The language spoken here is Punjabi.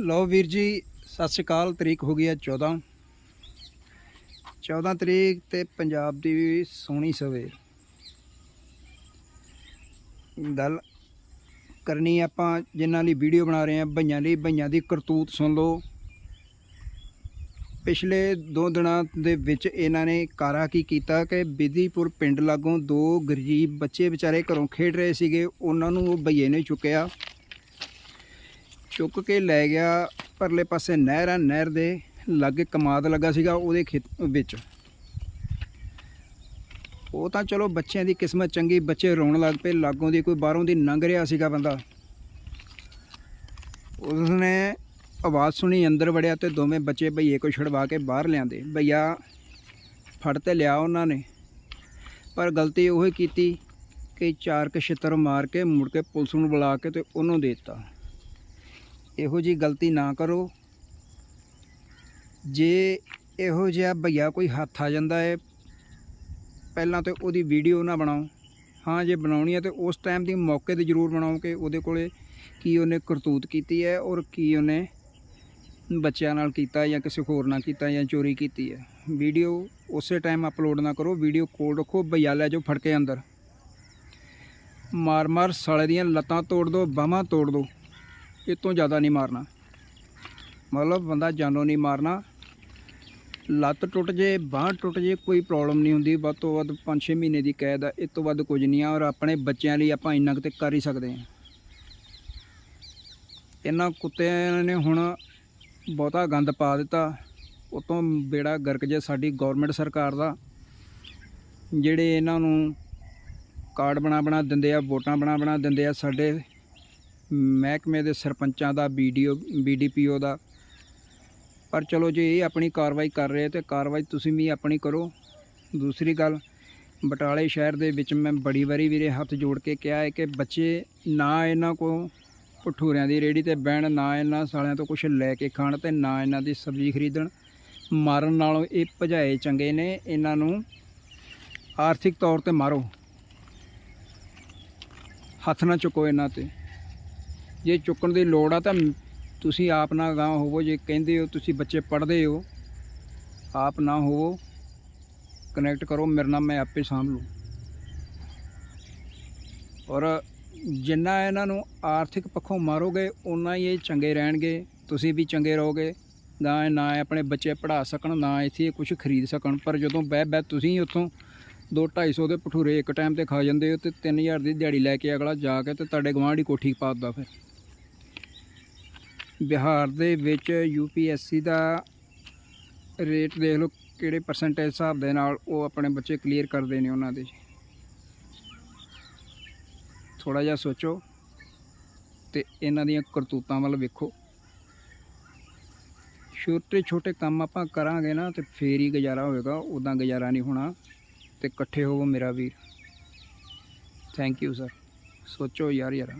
ਲਓ ਵੀਰ ਜੀ, ਸਤਿ ਸ਼੍ਰੀ ਅਕਾਲ, ਤਰੀਕ ਹੋ ਗਈ ਹੈ 14 14 ਤਰੀਕ ਤੇ ਪੰਜਾਬ ਦੀ ਸੋਹਣੀ ਸਵੇਰ ਗੱਲ ਕਰਨੀ ਆਪਾਂ, ਜਿਨ੍ਹਾਂ ਲਈ ਵੀਡੀਓ ਬਣਾ ਰਹੇ ਹਾਂ ਭਈਆਂ ਲਈ। ਭਈਆਂ ਦੀ ਕਰਤੂਤ ਸੁਣ ਲਓ। ਪਿਛਲੇ ਦੋ ਦਿਨਾਂ ਦੇ ਵਿੱਚ ਇਹਨਾਂ ਨੇ ਕਾਰਾ ਕੀ ਕੀਤਾ ਕਿ ਬਿਧੀਪੁਰ ਪਿੰਡ ਲਾਗੋਂ ਦੋ ਗਰੀਬ ਬੱਚੇ ਵਿਚਾਰੇ ਘਰੋਂ ਖੇਡ ਰਹੇ ਸੀਗੇ। ਉਹਨਾਂ ਨੂੰ ਉਹ ਭਈਏ ਨੇ ਚੁੱਕਿਆ। ਚੁੱਕ ਕੇ ਲੈ ਗਿਆ ਪਰਲੇ ਪਾਸੇ ਨਹਿਰ ਆ, ਨਹਿਰ ਦੇ ਲਾਗੇ ਕਮਾਦ ਲੱਗਾ ਸੀਗਾ ਉਹਦੇ ਖੇਤ ਵਿੱਚ। ਉਹ ਤਾਂ ਚਲੋ ਬੱਚਿਆਂ ਦੀ ਕਿਸਮਤ ਚੰਗੀ, ਬੱਚੇ ਰੋਣ ਲੱਗ ਪਏ, ਲਾਗੋਂ ਦੀ ਕੋਈ ਬਾਹਰੋਂ ਦੀ ਲੰਘ ਰਿਹਾ ਸੀਗਾ ਬੰਦਾ। ਉਸਨੇ ਆਵਾਜ਼ ਸੁਣੀ, ਅੰਦਰ ਵੜਿਆ ਤੇ ਦੋਵੇਂ ਬੱਚੇ ਭਈਏ ਕੋ ਛੜਵਾ ਕੇ ਬਾਹਰ ਲਿਆਂਦੇ। ਭਈਆ ਫੜ ਤੇ ਲਿਆ ਉਹਨਾਂ ਨੇ, ਪਰ ਗਲਤੀ ਉਹ ਹੀ ਕੀਤੀ ਕਿ ਚਾਰ ਕੁ ਛਿੱਤਰ ਮਾਰ ਕੇ ਮੁੜ ਕੇ ਪੁਲਿਸ ਨੂੰ ਬੁਲਾ ਕੇ ਤੇ ਉਹਨੂੰ ਦੇ ਦਿੱਤਾ। ਇਹੋ ਜੀ ਗਲਤੀ ਨਾ ਕਰੋ। ਜੇ ਇਹੋ ਜਿਹਾ ਭਈਆ ਕੋਈ ਹੱਥ ਆ ਜਾਂਦਾ ਹੈ ਪਹਿਲਾਂ ਤੇ ਉਹਦੀ ਵੀਡੀਓ ਨਾ ਬਣਾਓ। ਹਾਂ, ਜੇ ਬਣਾਉਣੀ ਹੈ ਤੇ ਉਸ ਟਾਈਮ ਦੀ ਮੌਕੇ ਤੇ ਜ਼ਰੂਰ ਬਣਾਓ ਕਿ ਉਹਦੇ ਕੋਲੇ ਕੀ ਉਹਨੇ ਕਰਤੂਤ ਕੀਤੀ ਹੈ ਔਰ ਕੀ ਉਹਨੇ ਬੱਚਿਆਂ ਨਾਲ ਕੀਤਾ ਜਾਂ ਕਿਸੇ ਹੋਰ ਨਾਲ ਕੀਤਾ ਜਾਂ ਚੋਰੀ ਕੀਤੀ ਹੈ। ਵੀਡੀਓ ਉਸੇ ਟਾਈਮ ਅਪਲੋਡ ਨਾ ਕਰੋ, ਵੀਡੀਓ ਕੋਲ ਰੱਖੋ ਭਈਆ ਲੈ ਜਾਓ ਫੜ ਕੇ ਅੰਦਰ। ਮਾਰ ਮਾਰ ਸਾਲੇ ਦੀਆਂ ਲੱਤਾਂ ਤੋੜ ਦੋ, ਬਾਹਾਂ ਤੋੜ ਦੋ। ਇਹ ਤੋਂ ਜ਼ਿਆਦਾ ਨਹੀਂ ਮਾਰਨਾ। ਮਤਲਬ ਬੰਦਾ ਜਾਨੋਂ ਨਹੀਂ ਮਾਰਨਾ। ਲੱਤ ਟੁੱਟ ਜੇ, ਬਾਂਹ ਟੁੱਟ ਜੇ, ਕੋਈ ਪ੍ਰੋਬਲਮ ਨਹੀਂ ਹੁੰਦੀ। ਵੱਧ ਤੋਂ ਵੱਧ 5-6 ਮਹੀਨੇ ਦੀ ਕੈਦ ਆ, ਇਸ ਤੋਂ ਵੱਧ ਕੁਝ ਨਹੀਂ ਆ। ਔਰ ਆਪਣੇ ਬੱਚਿਆਂ ਲਈ ਆਪਾਂ ਇੰਨਾ ਕੁ ਤੇ ਕਰ ਹੀ ਸਕਦੇ ਹਾਂ। ਇਹਨਾਂ ਕੁੱਤਿਆਂ ਨੇ ਹੁਣ ਬਹੁਤਾ ਗੰਦ ਪਾ ਦਿੱਤਾ। ਉਤੋਂ ਬੇੜਾ ਗਰਕ ਜੇ ਸਾਡੀ ਗਵਰਨਮੈਂਟ ਸਰਕਾਰ ਦਾ। ਜਿਹੜੇ ਇਹਨਾਂ ਨੂੰ ਕਾਰਡ ਬਣਾ ਬਣਾ ਦਿੰਦੇ ਆ, ਵੋਟਾਂ ਬਣਾ ਬਣਾ ਦਿੰਦੇ ਆ, ਸਾਡੇ ਮਹਿਕਮੇ ਦੇ ਸਰਪੰਚਾਂ ਦਾ ਵੀਡੀਓ ਬੀਡੀਪੀਓ ਦਾ। ਪਰ ਚਲੋ ਜੇ ਇਹ ਆਪਣੀ ਕਾਰਵਾਈ ਕਰ ਰਹੇ ਤੇ ਕਾਰਵਾਈ ਤੁਸੀਂ ਵੀ ਆਪਣੀ ਕਰੋ। ਦੂਸਰੀ ਗੱਲ, ਬਟਾਲੇ ਸ਼ਹਿਰ ਦੇ ਵਿੱਚ ਮੈਂ ਬੜੀ ਵਾਰੀ ਵੀਰੇ ਹੱਥ ਜੋੜ ਕੇ ਕਿਹਾ ਹੈ ਕਿ ਬੱਚੇ ਨਾ ਇਹਨਾਂ ਕੋ ਭਠੂਰਿਆਂ ਦੀ ਰੇੜੀ ਤੇ ਬਹਿਣ, ਨਾ ਇਹਨਾਂ ਸਾਲਿਆਂ ਤੋਂ ਕੁਝ ਲੈ ਕੇ ਖਾਣ ਤੇ ਨਾ ਇਹਨਾਂ ਦੀ ਸਬਜ਼ੀ ਖਰੀਦਣ। ਮਾਰਨ ਨਾਲੋਂ ਇਹ ਭਜਾਏ ਚੰਗੇ ਨੇ, ਇਹਨਾਂ ਨੂੰ ਆਰਥਿਕ ਤੌਰ ਤੇ ਮਾਰੋ। ਹੱਥ ਨਾ ਚੁੱਕੋ ਇਹਨਾਂ ਤੇ। ਜੇ ਚੁੱਕਣ ਦੀ ਲੋੜ ਆ ਤਾਂ ਤੁਸੀਂ ਆਪ ਨਾ ਗਾਂ ਹੋਵੋ, ਜੇ ਕਹਿੰਦੇ ਹੋ ਤੁਸੀਂ ਬੱਚੇ ਪੜ੍ਹਦੇ ਹੋ, ਆਪ ਨਾ ਹੋਵੋ ਕਨੈਕਟ ਕਰੋ, ਮੇਰੇ ਨਾਲ ਮੈਂ ਆਪੇ ਸਾਂਭ ਲੂ ਔਰ ਜਿੰਨਾ ਇਹਨਾਂ ਨੂੰ ਆਰਥਿਕ ਪੱਖੋਂ ਮਾਰੋਗੇ ਉਨਾ ਹੀ ਇਹ ਚੰਗੇ ਰਹਿਣਗੇ, ਤੁਸੀਂ ਵੀ ਚੰਗੇ ਰਹੋਗੇ, ਨਾ ਨਾ ਆਪਣੇ ਬੱਚੇ ਪੜ੍ਹਾ ਸਕਣ, ਨਾ ਇੱਥੇ ਕੁਝ ਖਰੀਦ ਸਕਣ। ਪਰ ਜਦੋਂ ਬਹਿ ਬਹਿ ਤੁਸੀਂ ਉੱਥੋਂ 2 250 ਦੇ ਭਟੂਰੇ ਇੱਕ ਟਾਈਮ ਤੇ ਖਾ ਜਾਂਦੇ ਹੋ ਤੇ 3000 ਦੀ ਦਿਹਾੜੀ ਲੈ ਕੇ ਅਗਲਾ ਜਾ ਕੇ ਤੇ ਤੁਹਾਡੇ ਗਵਾਂਢੀ ਕੋਠੀ ਪਾ ਦਿੰਦਾ ਫਿਰ। ਬਿਹਾਰ ਦੇ ਵਿੱਚ ਯੂਪੀਐਸਸੀ ਦਾ ਰੇਟ ਦੇਖ ਲਓ ਕਿਹੜੇ ਪਰਸੈਂਟੇਜ ਹਿਸਾਬ ਦੇ ਨਾਲ ਉਹ ਆਪਣੇ ਬੱਚੇ ਕਲੀਅਰ ਕਰਦੇ ਨੇ ਉਹਨਾਂ ਦੇ। ਥੋੜਾ ਜਿਹਾ ਸੋਚੋ ਤੇ ਇਹਨਾਂ ਦੀਆਂ ਕਰਤੂਤਾਂ ਵੱਲ ਵੇਖੋ। ਛੋਟੇ ਛੋਟੇ ਕੰਮ ਆਪਾਂ ਕਰਾਂਗੇ ਨਾ ਤੇ ਫੇਰ ਹੀ ਗੁਜ਼ਾਰਾ ਹੋਵੇਗਾ ਉਦਾਂ ਗੁਜ਼ਾਰਾ ਨਹੀਂ ਹੋਣਾ ਤੇ ਇਕੱਠੇ ਹੋਵੋ ਮੇਰਾ ਵੀਰ। ਥੈਂਕ ਯੂ ਸਰ ਸੋਚੋ ਯਾਰ ਯਾਰ।